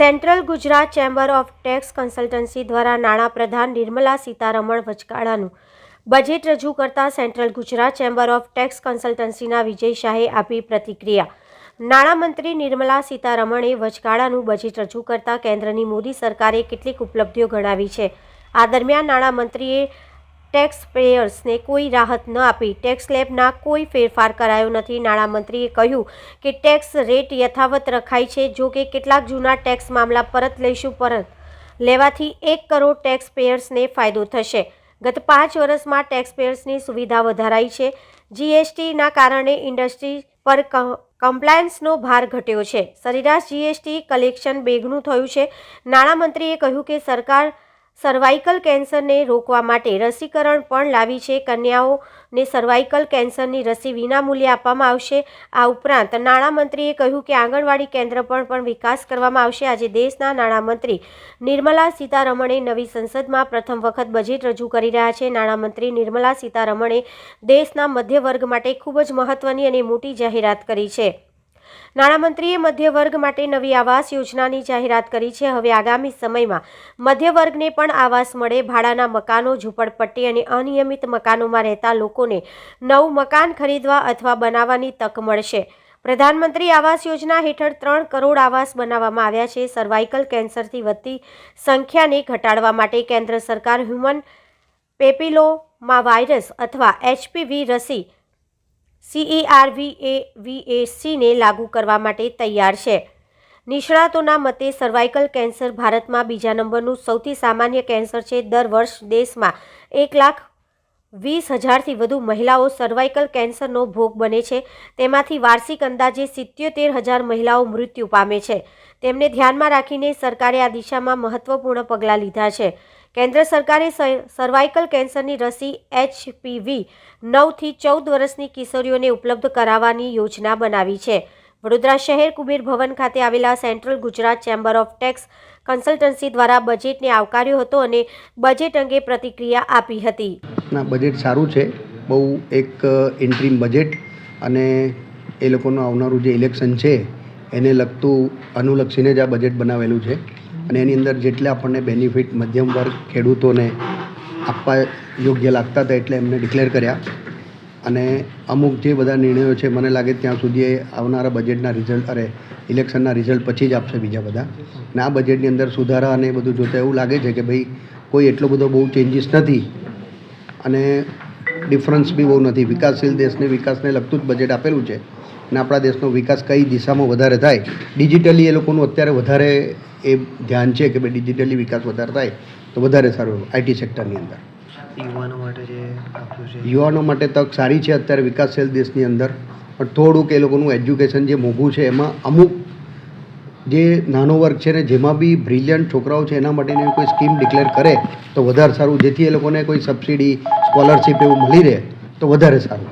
Central Gujarat chamber of tax consultancy દ્વારા નાણાપ્રધાન નિર્મલા સીતારમણ વચગાળાનું બજેટ રજૂ કરતા central Gujarat chamber of tax કન્સલ્ટન્સીના Vijay શાહે આપી પ્રતિક્રિયા. નાણામંત્રી નિર્મલા સીતારમણે વચગાળાનું બજેટ રજૂ કરતા કેન્દ્રની મોદી સરકારે કેટલીક ઉપલબ્ધિઓ ગણાવી છે. આ દરમિયાન નાણામંત્રીએ ટેક્સ પેયર્સને કોઈ રાહત ન આપી. ટેક્સ સ્લેબના કોઈ ફેરફાર કરાયો નથી. નાણામંત્રીએ કહ્યું કે ટેક્સ રેટ યથાવત રખાય છે. જો કે કેટલાક જૂના ટેક્સ મામલા પરત લઈશું, પરત લેવાથી એક કરોડ ટેક્સ પેયર્સને ફાયદો થશે. ગત પાંચ વર્ષમાં ટેક્સ પેયર્સની સુવિધા વધારાઈ છે. જીએસટીના કારણે ઇન્ડસ્ટ્રી પર કમ્પ્લાયન્સનો ભાર ઘટ્યો છે. સરેરાશ જીએસટી કલેક્શન બેગનું થયું છે. નાણામંત્રીએ કહ્યું કે સરકાર સર્વાઇકલ કેન્સરને રોકવા માટે રસીકરણ પણ લાવી છે. કન્યાઓને સર્વાઇકલ કેન્સરની રસી વિનામૂલ્યે આપવામાં આવશે. આ ઉપરાંત નાણામંત્રીએ કહ્યું કે આંગણવાડી કેન્દ્ર પર પણ વિકાસ કરવામાં આવશે. આજે દેશના નાણામંત્રી નિર્મલા સીતારમણે નવી સંસદમાં પ્રથમ વખત બજેટ રજૂ કરી રહ્યા છે. નાણામંત્રી નિર્મલા સીતારમણે દેશના મધ્ય વર્ગ માટે ખૂબ જ મહત્વની અને મોટી જાહેરાત કરી છે. નાણામંત્રીએ મધ્ય વર્ગ માટે નવી આવાસ યોજનાની જાહેરાત કરી છે. હવે આગામી સમયમાં મધ્ય વર્ગને પણ આવાસ મળે. ભાડાના મકાનો, ઝૂંપડપટ્ટી અને અનિયમિત મકાનોમાં રહેતા લોકોને નવું મકાન ખરીદવા અથવા બનાવવાની તક મળશે. પ્રધાનમંત્રી આવાસ યોજના હેઠળ ત્રણ કરોડ આવાસ બનાવવામાં આવ્યા છે. સર્વાઇકલ કેન્સરથી વધતી સંખ્યાને ઘટાડવા માટે કેન્દ્ર સરકાર હ્યુમન પેપિલોમા વાયરસ અથવા એચપીવી રસી સીઈઆરવી એ વીએસીને લાગુ કરવા માટે તૈયાર છે. નિષ્ણાતોના મતે સર્વાઇકલ કેન્સર ભારતમાં બીજા નંબરનું સૌથી સામાન્ય કેન્સર છે. દર વર્ષ દેશમાં એક લાખ વીસ હજારથી વધુ મહિલાઓ સર્વાઇકલ કેન્સરનો ભોગ બને છે. તેમાંથી વાર્ષિક અંદાજે સિત્યોતેર હજાર મહિલાઓ મૃત્યુ પામે છે. તેમને ધ્યાનમાં રાખીને સરકારે આ દિશામાં મહત્વપૂર્ણ પગલાં લીધા છે. કેન્દ્ર સરકારે સર્વાઇકલ કેન્સરની રસી એચપીવી નવથી ચૌદ વર્ષની કિશોરીઓને ઉપલબ્ધ કરાવવાની યોજના બનાવી છે. વડોદરા શહેર કુબેર ભવન ખાતે આવેલા central Gujarat chamber of tax consultancy દ્વારા બજેટને આવકાર્યો હતો અને બજેટ અંગે પ્રતિક્રિયા આપી હતી. ના, બજેટ સારું છે. બહુ એક ઇન્ટ્રીમ બજેટ અને એ લોકોનું આવનારું જે ઇલેક્શન છે, એને લગતું અનુલક્ષીને જ આ બજેટ બનાવેલું છે. અને એની અંદર જેટલા આપણને બેનિફિટ મધ્યમ વર્ગ ખેડૂતોને આપવા યોગ્ય લાગતા હતા એટલે એમને ડિક્લેર કર્યા. અને અમુક જે બધા નિર્ણયો છે, મને લાગે ત્યાં સુધી એ આવનારા બજેટના રિઝલ્ટ અરે ઇલેક્શનના રિઝલ્ટ પછી જ આપશે બીજા બધા. અને આ બજેટની અંદર સુધારા અને એ બધું જોતાં એવું લાગે છે કે ભાઈ, કોઈ એટલો બધો બહુ ચેન્જીસ નથી અને ડિફરન્સ બી બહુ નથી. વિકાસશીલ દેશને વિકાસને લગતું જ બજેટ આપેલું છે. અને આપણા દેશનો વિકાસ કઈ દિશામાં વધારે થાય ડિજિટલી એ લોકોનું અત્યારે વધારે એ ધ્યાન છે કે ભાઈ ડિજિટલી વિકાસ વધારે થાય તો વધારે સારું આઈટી સેક્ટરની અંદર. યુવાનો માટે જે છે. યુવાનો માટે તક સારી છે અત્યારે વિકાસશીલ દેશની અંદર પણ થોડુંક એ લોકોનું એજ્યુકેશન જે મોંઘું છે એમાં અમુક જે નાનો વર્ગ છે ને જેમાં બી બ્રિલિયન્ટ છોકરાઓ છે એના માટેની કોઈ સ્કીમ ડિક્લેર કરે તો વધારે સારું જેથી એ લોકોને કોઈ સબસિડી સ્કોલરશીપ એવું મળી રહે તો વધારે સારું.